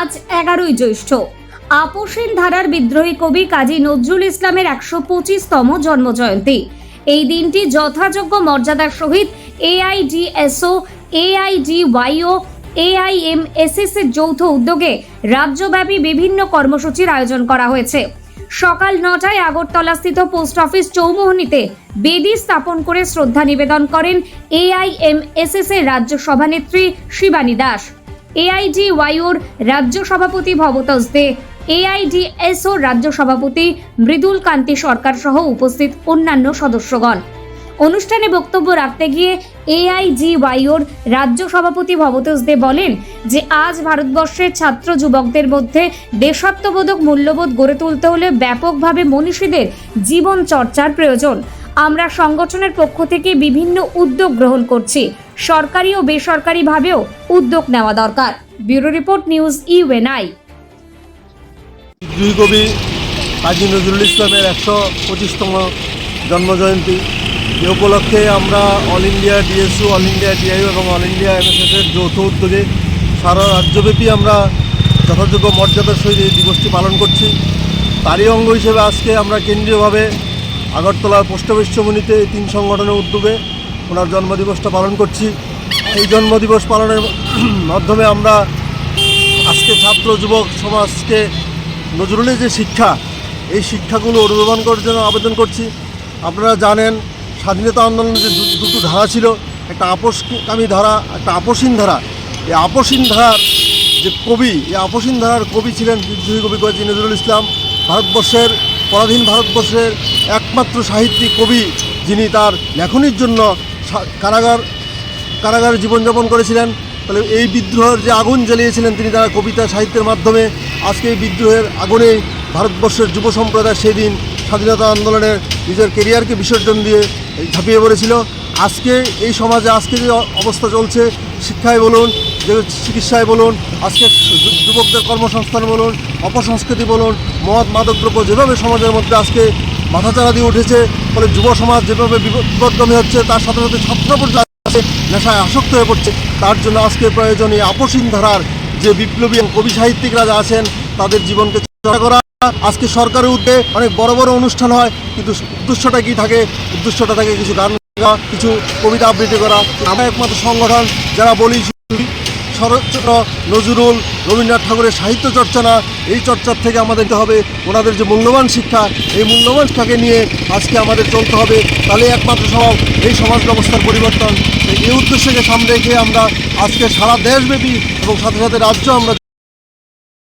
আজ এগারোই জ্যৈষ্ঠ। আপোষেন ধারার বিদ্রোহী কবি কাজী নজরুল ইসলামের একশো পঁচিশতম জন্মজয়ন্তী। এই দিনটি যথাযোগ্য মর্যাদার সহিত এআইডিএসও, এআইডিওয়াইও, এআইএমএসএস এর যৌথ উদ্যোগে রাজ্যব্যাপী বিভিন্ন কর্মসূচির আয়োজন করা হয়েছে। সকাল নটায় আগরতলাস্থিত পোস্ট অফিস চৌমোহনীতে বেদি স্থাপন করে শ্রদ্ধা নিবেদন করেন এআইএমএসএস এর রাজ্য সভানেত্রী শিবানী দাস। এআইডিওয়াইওর রাজ্য সভাপতি ভবতোষ দে, এআইডিএসও রাজ্য সভাপতি মৃদুল কান্তি সরকার সহ উপস্থিত অন্যান্য সদস্যগণ। অনুষ্ঠানে বক্তব্য রাখতে গিয়ে এআইজিওয়াইওর রাজ্য সভাপতি ভবতোষ দে বলেন যে, আজ ভারতবর্ষের ছাত্র যুবকদের মধ্যে দেশাত্মবোধক মূল্যবোধ গড়ে তুলতে হলে ব্যাপকভাবে মনীষীদের জীবন চর্চার প্রয়োজন। আমরা সংগঠনের পক্ষ থেকে বিভিন্ন উদ্যোগ গ্রহণ করছি। সরকারি ও বেসরকারিভাবেও উদ্যোগ নেওয়া দরকার। Bureau report news UNI. দুই কবি কাজী নজরুল ইসলামের একশো পঁচিশতম জন্মজয়ন্তী। এ উপলক্ষে আমরা All India DSU, All India DIU এবং অল ইন্ডিয়া এমএসএসের যৌথ উদ্যোগে সারা রাজ্যব্যাপী আমরা যথাযোগ্য মর্যাদার সহিত এই দিবসটি পালন করছি। তারই অঙ্গ হিসেবে আজকে আমরা কেন্দ্রীয়ভাবে আগরতলার পোস্ট অফিস এই তিন সংগঠনের উদ্যোগে ওনার জন্মদিবসটা পালন করছি। এই জন্মদিবস পালনের মাধ্যমে আমরা আজকে ছাত্র যুবক সমাজকে নজরুলের যে শিক্ষা, এই শিক্ষাগুলো অনুধাবন করার জন্য আবেদন করছি। আপনারা জানেন, স্বাধীনতা আন্দোলনের যে দুটো ধারা ছিল, একটা আপোষকামী ধারা, একটা আপসীন ধারা। এই আপসীন ধারার যে কবি, এই আপসীন ধারার কবি ছিলেন বিদ্রোহী কবি কাজী নজরুল ইসলাম। ভারতবর্ষের, পরাধীন ভারতবর্ষের একমাত্র সাহিত্যিক কবি, যিনি তার লেখনির জন্য কারাগার, কারাগারে জীবনযাপন করেছিলেন। তাহলে এই বিদ্রোহের যে আগুন জ্বালিয়েছিলেন তিনি তারা কবিতা সাহিত্যের মাধ্যমে, আজকে এই বিদ্রোহের আগুনে ভারতবর্ষের যুব সম্প্রদায় সেদিন স্বাধীনতা আন্দোলনের নিজের কেরিয়ারকে বিসর্জন দিয়ে ঝাঁপিয়ে পড়েছিল। আজকে এই সমাজে আজকে যে অবস্থা চলছে, শিক্ষায় বলুন, যে চিকিৎসায় বলুন, আজকে যুবকদের কর্মসংস্থান বলুন, অপসংস্কৃতি বলুন, মদ, মাদকদ্রব্য যেভাবে সমাজের মধ্যে আজকে মাথাচাড়া দিয়ে উঠেছে, ফলে যুব সমাজ যেভাবে বিপদ- বিপদগামী হচ্ছে, তার সাথে সাথে ছাত্র পর্যায়ে নেশায় আসক্ত হয়ে পড়ছে, তার জন্য আজকে প্রয়োজন এই আপসীন ধারার যে বিপ্লবী কবি সাহিত্যিকরা যা আছেন, তাদের জীবনকে চর্চা করা। আজকে সরকারের উদ্যোগে অনেক বড় বড় অনুষ্ঠান হয়, কিন্তু উদ্দেশ্যটা কি থাকে? উদ্দেশ্যটা থাকে কিছু গান কিছু কবিতা আবৃত্তি করা। আমরা একমাত্র সংগঠন, যারা বলি শরৎচন্দ্র, নজরুল, রবীন্দ্রনাথ ঠাকুরের সাহিত্য চর্চা না, এই চর্চার থেকে আমাদের হবে। ওনাদের যে মূল্যবান শিক্ষা, এই মূল্যবান শিক্ষাকে নিয়ে আজকে আমাদের চলতে হবে। তাহলে একমাত্র সব এই সমাজ ব্যবস্থার পরিবর্তন। এই উদ্দেশ্যকে সামনে রেখে আমরা আজকে সারা দেশব্যাপী এবং সাথে সাথে রাজ্য আমরা